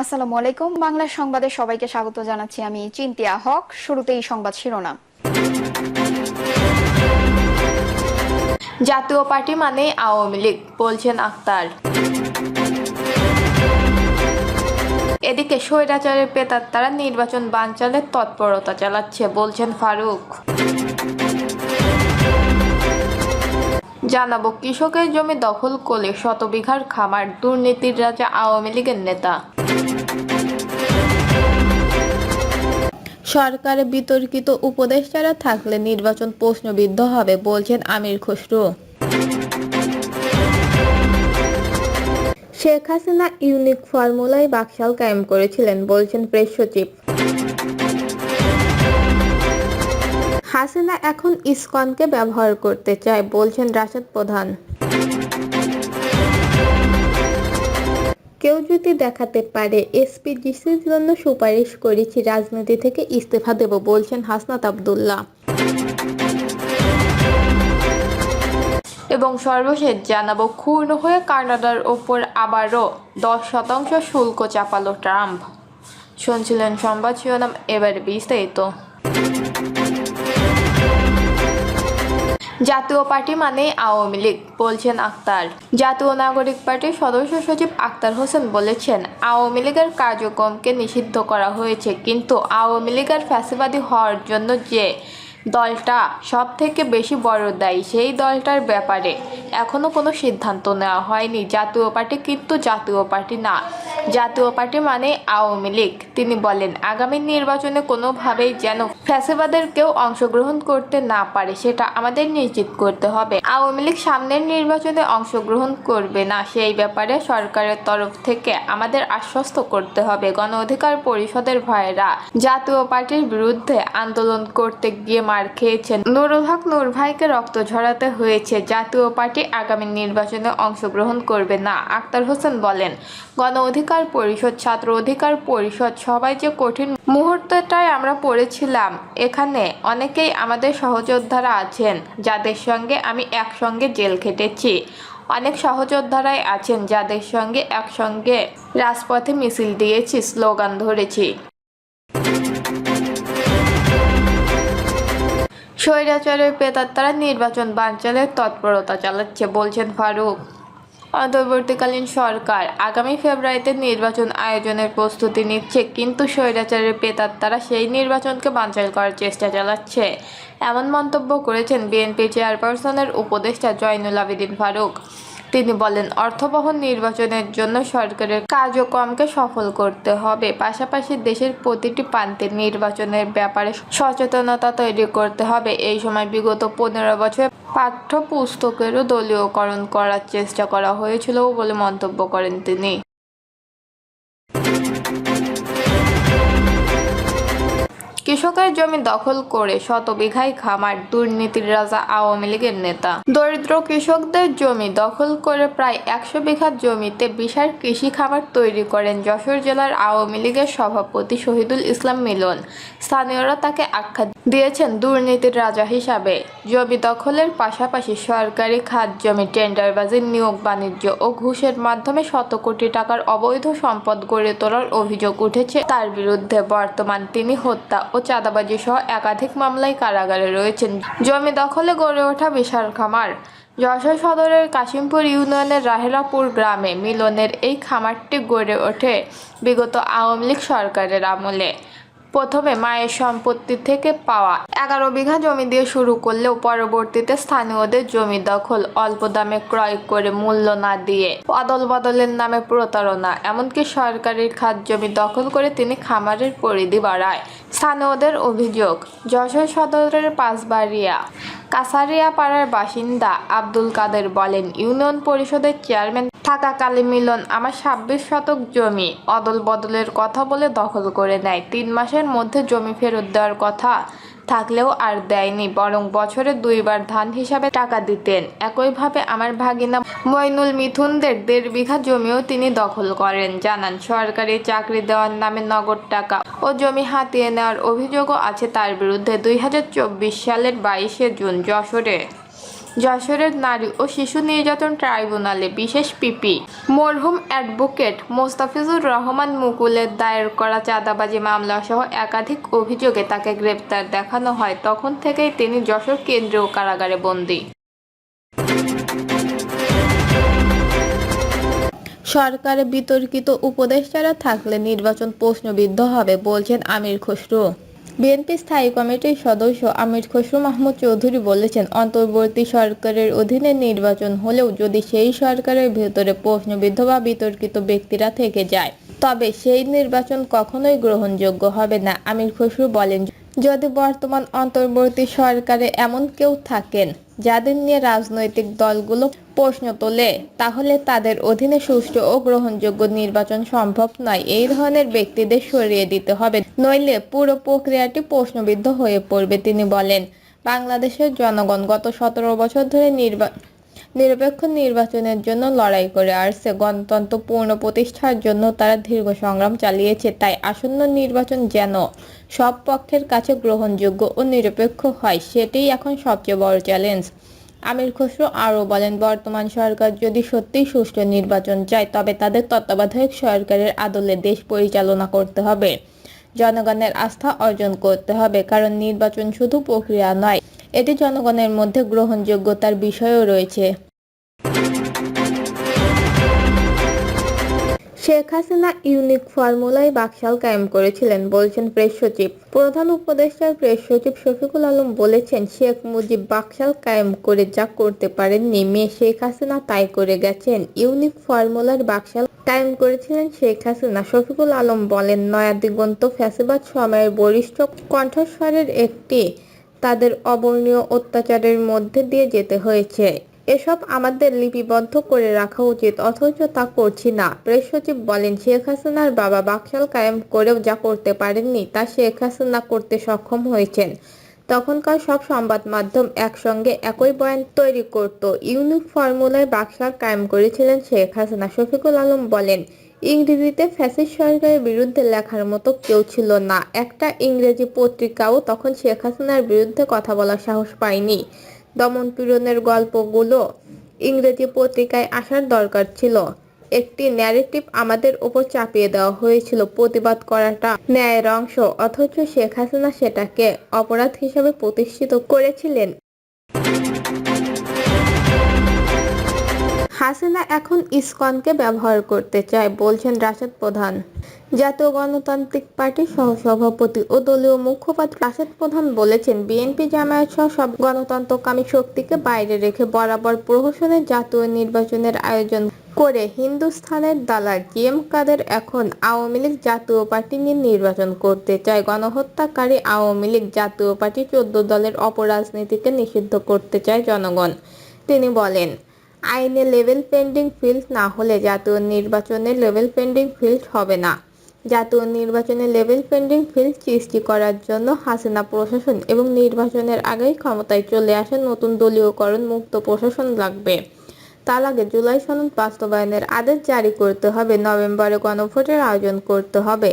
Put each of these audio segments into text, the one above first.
আসসালামু আলাইকুম। বাংলা সংবাদে সবাইকে স্বাগত জানাচ্ছি আমি চিন্তিয়া হক। শুরুতেই সংবাদ শিরোনাম। জাতীয় পার্টি মানে আওয়ামী লীগ, বলছেন আক্তার এদিকে স্বৈরাচারের পেতার তারা নির্বাচন বানচালের তৎপরতা চালাচ্ছে, বলছেন ফারুক। জানাব, কৃষকের জমি দখল করে শতবিঘার খামার, দুর্নীতির রাজা আওয়ামী লীগের নেতা। সরকারে বিতর্কিত উপদেষ্টারা থাকলে নির্বাচন প্রশ্নবিদ্ধ হবে, বলছেন আমির খসরু। শেখ হাসিনা ইউনিক ফর্মুলায় বাকশাল কায়েম করেছিলেন, বলছেন প্রেস সচিব। হাসিনা এখন ইসকনকে ব্যবহার করতে চায়, বলছেন রাশেদ প্রধান। কেউ যদি দেখাতে পারে এসপিজিসির জন্য সুপারিশ করেছি, রাজনীতি থেকে ইস্তফা দেব, বলছেন হাসনাত আবদুল্লাহ। এবং সর্বশেষ জানাব, ক্ষুণ্ণ হয়ে কানাডার ওপর আবারও দশ শতাংশ শুল্ক চাপালো ট্রাম্প। শুনছিলেন সংবাদ শিরোনাম, এবার বিস্তারিত। জাতীয় পার্টি মানে আওয়ামী লীগ, বলছেন আক্তার। জাতীয় নাগরিক পার্টির সদস্য সচিব আক্তার হোসেন বলেছেন, আওয়ামী লীগের কার্যক্রমকে নিষিদ্ধ করা হয়েছে, কিন্তু আওয়ামী লীগের ফ্যাসিবাদী হওয়ার জন্য যে দলটা সব থেকে বেশি বড় দায়ী সেই দলটার ব্যাপারে এখনও কোনো সিদ্ধান্ত নেওয়া হয়নি। জাতীয় পার্টি কিন্তু জাতীয় পার্টি না। জাতীয় পার্টি মানে আওয়ামী লীগ। তিনি বলেন, আগামী নির্বাচনে কোনোভাবেই যেন ফ্যাসিবাদের কেউ অংশগ্রহণ করতে না পারে, সেটা আমাদের নিশ্চিত করতে হবে। আওয়ামী লীগ সামনের নির্বাচনে অংশগ্রহণ করবে না, সেই ব্যাপারে সরকারের তরফ থেকে আমাদের আশ্বস্ত করতে হবে। গণ অধিকার পরিষদের ভাইয়েরা জাতীয় পার্টির বিরুদ্ধে আন্দোলন করতে গিয়ে মার খেয়েছেন। নুরুল হক নূর ভাইকে রক্ত ঝরাতে হয়েছে। জাতীয় পার্টি আগামী নির্বাচনে অংশগ্রহণ করবে না, আক্তার হোসেন বলেন। গণ অধিকার পরিষদ, ছাত্র অধিকার পরিষদ, সবাই যে কঠিন মুহূর্তটাই আমরা পড়েছিলাম, এখানে অনেকেই আমাদের সহযোদ্ধারা আছেন, যাদের সঙ্গে আমি একসঙ্গে জেল খেটেছি। অনেক সহযোদ্ধারাই আছেন, যাদের সঙ্গে একসঙ্গে রাজপথে মিছিল দিয়েছি, স্লোগান ধরেছি। স্বৈরাচারের পেতাত্তারা নির্বাচন বানচালের তৎপরতা চালাচ্ছে, বলছেন ফারুক। অন্তর্বর্তীকালীন সরকার আগামী ফেব্রুয়ারিতে নির্বাচন আয়োজনের প্রস্তুতি নিচ্ছে, কিন্তু স্বৈরাচারের পেতাত্তারা সেই নির্বাচনকে বানচাল করার চেষ্টা চালাচ্ছে। এমন মন্তব্য করেছেন বিএনপি চেয়ারপারসনের উপদেষ্টা জয়নুল আবেদিন ফারুক। তিনি বলেন, অর্থবহন নির্বাচনের জন্য সরকারের কার্যক্রমকে সফল করতে হবে। পাশাপাশি দেশের প্রতিটি প্রান্তে নির্বাচনের ব্যাপারে সচেতনতা তৈরি করতে হবে। এই সময় বিগত পনেরো বছর পাঠ্যপুস্তকেরও দলীয়করণ করার চেষ্টা করা হয়েছিল বলে মন্তব্য করেন তিনি। কৃষকের জমি দখল করে শত বিঘায় খামার দুর্নীতির রাজা আওয়ামী লীগের নেতা। দরিদ্র কৃষকদের জমি দখল করে প্রায় একশো বিঘা জমিতে বিশাল কৃষি খামার তৈরি করেন যশোর জেলার আওয়ামী লীগের সভাপতি শহীদুল ইসলাম মিলন। স্থানীয়রা তাকে আখ্যা দিয়েছেন দুর্নীতির রাজা হিসাবে। জমি দখলের পাশাপাশি সরকারি খাত জমি, টেন্ডারবাজির নিয়োগ, বাণিজ্য ও ঘুষের মাধ্যমে শত কোটি টাকার অবৈধ সম্পদ গড়ে তোলার অভিযোগ উঠেছে। তার বিরুদ্ধে বর্তমান তিনি হত্যা ও চাঁদাবাজি সহ একাধিক মামলায় কারাগারে রয়েছেন। জমি দখলে গড়ে ওঠা বিশাল খামার। যশোর সদরের কাশিমপুর ইউনিয়নের রাহেলাপুর গ্রামে মিলনের এই খামারটি গড়ে ওঠে। বিগত আওয়ামী লীগ সরকারের আমলে। প্রথমে মায়ের সম্পত্তি থেকে পাওয়া এগারো বিঘা জমি দিয়ে শুরু করলেও পরবর্তীতে স্থানীয়দের জমি দখল অল্প দামে ক্রয় করে মূল্য না দিয়ে অদল বদলের নামে প্রতারণা, এমনকি সরকারের খাত জমি দখল করে তিনি খামারের পরিধি বাড়ায়। স্থানীয়দের অভিযোগ, যশোর সদরের পাঁচবাড়িয়া কাসারিয়া পাড়ার বাসিন্দা আব্দুল কাদের বলেন, ইউনিয়ন পরিষদের চেয়ারম্যান থাকাকালে মিলন আমার ছাব্বিশ শতক জমি অদল বদলের কথা বলে দখল করে নেয়। তিন মাসের মধ্যে জমি ফেরত দেওয়ার কথা থাকলেও আর দেয়নি, বরং বছরে দুইবার ধান হিসাবে টাকা দিতেন। একইভাবে আমার ভাগিনা মইনুল মিথুনদের দেড় বিঘা জমিও তিনি দখল করেন। জানান, সরকারি চাকরি দেওয়ার নামে নগদ টাকা ও জমি হাতিয়ে নেওয়ার অভিযোগও আছে তার বিরুদ্ধে দুই হাজার চব্বিশ সালের বাইশে জুন যশোরে। যশোরের নারী ও শিশু নির্যাতন ট্রাইব্যুনালে বিশেষ পিপি। মরহুম অ্যাডভোকেট মোস্তাফিজুর রহমান মুকুলের দায়ের করা চাঁদাবাজি মামলা সহ একাধিক অভিযোগে তাকে গ্রেপ্তার দেখানো হয়। তখন থেকেই তিনি যশোর কেন্দ্রীয় কারাগারে বন্দী। সরকারে বিতর্কিত উপদেষ্টারা থাকলে নির্বাচন প্রশ্নবিদ্ধ হবে, বলছেন আমির খসরু। বিএনপি স্থায়ী কমিটির সদস্য আমির খসরু মাহমুদ চৌধুরী বলেছেন, অন্তর্বর্তী সরকারের অধীনে নির্বাচন হলেও যদি সেই সরকারের ভেতরে প্রশ্নবিদ্ধ বা বিতর্কিত ব্যক্তিরা থেকে যায়, তবে সেই নির্বাচন কখনোই গ্রহণযোগ্য হবে না। আমির খসরু বলেন যদি বর্তমান অন্তর্বর্তী সরকারে এমন কেউ থাকেন যাদের নিয়ে রাজনৈতিক দলগুলো প্রশ্ন তোলে, তাহলে তাদের অধীনে সুষ্ঠু ও গ্রহণযোগ্য নির্বাচন সম্ভব নয়। এই ধরনের ব্যক্তিদের সরিয়ে দিতে হবে। নইলে পুরো প্রক্রিয়াটি প্রশ্নবিদ্ধ হয়ে পড়বে, তিনি বলেন। বাংলাদেশের জনগণ গত সতেরো বছর ধরে নির্বা নিরপেক্ষ নির্বাচনের জন্য লড়াই করে আসছে। গণতন্ত্র পূর্ণ প্রতিষ্ঠার জন্য তারা দীর্ঘ সংগ্রাম চালিয়েছে। তাই আসন্ন নির্বাচন যেন সব পক্ষের কাছে গ্রহণযোগ্য ও নিরপেক্ষ হয়, সেটাই এখন সবচেয়ে বড় চ্যালেঞ্জ আমির খসরু আরও বলেন, বর্তমান সরকার যদি সত্যিই সুষ্ঠু নির্বাচন চায়, তবে তাদের তত্ত্বাবধায়ক সরকারের আদলে দেশ পরিচালনা করতে হবে। জনগণের আস্থা অর্জন করতে হবে, কারণ নির্বাচন শুধু প্রক্রিয়া নয় এটি জনগণের মধ্যে গ্রহণযোগ্যতার বিষয়ও রয়েছে। শেখ হাসিনা ইউনিক ফর্মুলায় বাকশাল কায়েম করেছিলেন, বলছেন প্রেস সচিব। প্রধান উপদেষ্টার প্রেস সচিব শফিকুল আলম বলেছেন, শেখ মুজিব বাকশাল কায়েম করে যা করতে পারেননি মেয়ে শেখ হাসিনা তাই করে গেছেন। ইউনিক ফর্মুলার বাকশাল কায়েম করেছিলেন শেখ হাসিনা। শফিকুল আলম বলেন নয়া দিগন্ত ফ্যাসিবাদ সময়ের বরিষ্ঠ কণ্ঠস্বরের একটি তাদের অবর্ণীয় অত্যাচারের মধ্যে দিয়ে যেতে হয়েছে। এসব আমাদের লিপিবদ্ধ করে রাখা উচিত, অথচ তা করছি না। প্রেস সচিব বলেন, শেখ হাসিনার বাবা বাকশাল কায়েম করেও যা করতে পারেননি, তা শেখ হাসিনা করতে সক্ষম হয়েছেন। তখনকার সব সংবাদ মাধ্যম একসঙ্গে একই বয়ান তৈরি করত। ইউনিক ফর্মুলায় বাকশাল কায়েম করেছিলেন শেখ হাসিনা। শফিকুল আলম বলেন ইংরেজিতে ফ্যাসিস্ট সরকারের বিরুদ্ধে লেখার মতো কেউ ছিল না। একটা ইংরেজি পত্রিকাও তখন শেখ হাসিনার বিরুদ্ধে কথা বলার সাহস পায়নি। দমন পীড়নের গল্পগুলো ইংরেজি পত্রিকায় আসার দরকার ছিল। একটি ন্যারেটিভ আমাদের ওপর চাপিয়ে দেওয়া হয়েছিল প্রতিবাদ করাটা। ন্যায়ের অংশ, অথচ শেখ হাসিনা সেটাকে অপরাধ হিসেবে প্রতিষ্ঠিত করেছিলেন। হাসিনা এখন ইসকনকে ব্যবহার করতে চায়, বলছেন রাশেদ প্রধান। জাতীয় গণতান্ত্রিক পার্টির সহসভাপতি ও দলীয় মুখপাত্র রাশেদ প্রধান বলেছেন, বিএনপি জামায়াত সহ সব গণতন্ত্রকামী শক্তিকে বাইরে রেখে বরাবর প্রহসনের জাতীয় নির্বাচনের আয়োজন করে হিন্দুস্থানের দালাল জি এম কাদের এখন আওয়ামী লীগ জাতীয় পার্টি নিয়ে নির্বাচন করতে চায়। গণহত্যাকারী আওয়ামী লীগ জাতীয় পার্টি চোদ্দ দলের অপরাজনীতিকে নিষিদ্ধ করতে চায় জনগণ। তিনি বলেন আইনে লেভেল পেন্ডিং ফিল্ড না হলে জাতীয় নির্বাচনে লেভেল পেন্ডিং ফিল্ড হবে না। জাতীয় নির্বাচনে লেভেল পেন্ডিং ফিল্ড সৃষ্টি করার জন্য হাসিনা প্রশাসন এবং নির্বাচনের আগেই ক্ষমতায় চলে আসে নতুন দলীয়করণ মুক্ত প্রশাসন লাগবে। তার আগে জুলাই সনদ বাস্তবায়নের আদেশ জারি করতে হবে, নভেম্বরে গণভোটের আয়োজন করতে হবে।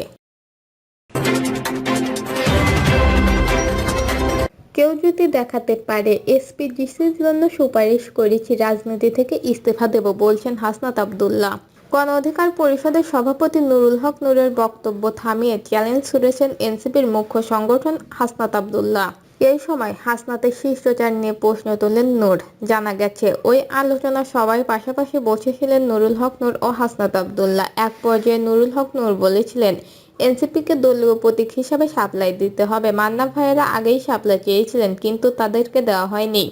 কেউ যদি দেখাতে পারে এসপিজিসির জন্য সুপারিশ করেছি, রাজনীতি থেকে ইস্তফা দেব বলছেন হাসনাত আবদুল্লাহ। গণ অধিকার পরিষদের সভাপতি নুরুল হক নূরের বক্তব্য থামিয়ে চ্যালেঞ্জ ছুড়েছেন এনসিপির মুখ্য সংগঠন হাসনাত আবদুল্লাহ। এই সময় হাসনাতের শিষ্টাচার নিয়ে প্রশ্ন তোলেন নূর। জানা গেছে, ওই আলোচনা সবাই পাশাপাশি বসেছিলেন নুরুল হক নূর ও হাসনাত আবদুল্লাহ। এক পর্যায়ে নুরুল হক নূর বলেছিলেন এনসিপিকে দলীয় প্রতীক হিসাবে সাপ্লাই দিতে হবে। মান্না ভাইয়েরা আগেই সাপ্লাই চেয়েছিলেন, কিন্তু তাদেরকে দেওয়া হয়নি।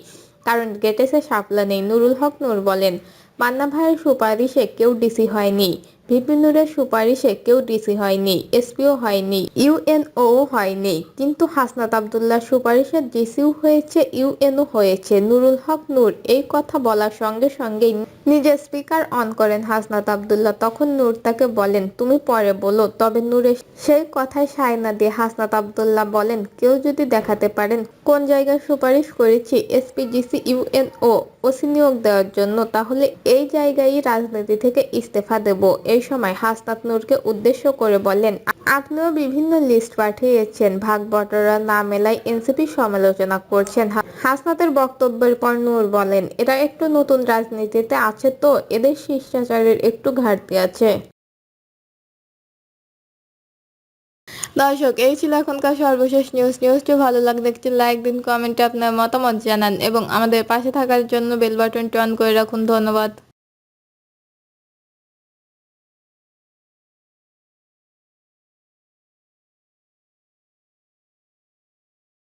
কারণ গেটেসে সাপলা নেই, নুরুল হক নূর বলেন, মান্না ভাইয়ের সুপারিশে কেউ ডিসি হয়নি। ভিপি নূরের সুপারিশে কেউ ডিসি হয়নি, এসপিও হয়নি ইউএনও হয়নি। কিন্তু হাসনাত আবদুল্লাহ সুপারিশে ডিসিও হয়েছে ইউএনও হয়েছে। নুরুল হক নূর, এই কথা বলার সঙ্গে সঙ্গেই নিজের স্পিকার অন করেন হাসনাত আবদুল্লাহ। তখন নূর তাকে বলেন, তুমি পরে বলো। তবে নূরের সেই কথায় সায় না দিয়ে হাসনাত আবদুল্লাহ বলেন, কেউ যদি দেখাতে পারেন কোন জায়গায় সুপারিশ করেছি, এসপি এসপিজিসি ইউএনও ওসি নিয়োগ দেওয়ার জন্য, তাহলে এই জায়গায় রাজনীতি থেকে ইস্তফা দেব। এই সময় হাসনাত নূরকে উদ্দেশ্য করে বলেন আপনিও বিভিন্ন লিস্ট পাঠিয়েছেন, ভাগ বটরা না মেলায় এনসিপি সমালোচনা করছেন। হাসনাতের বক্তব্যের পর নূর বলেন, এটা একটু নতুন রাজনীতিতে আছে তো, এদের শিষ্টাচারের একটু ঘাটতি আছে। দর্শক, এই ছিল এখনকার সর্বশেষ নিউজ নিউজটি ভালো লাগলে একটি লাইক দিন কমেন্টে আপনার মতামত জানান এবং আমাদের পাশে থাকার জন্য বেল বাটনটি অন করে রাখুন। ধন্যবাদ।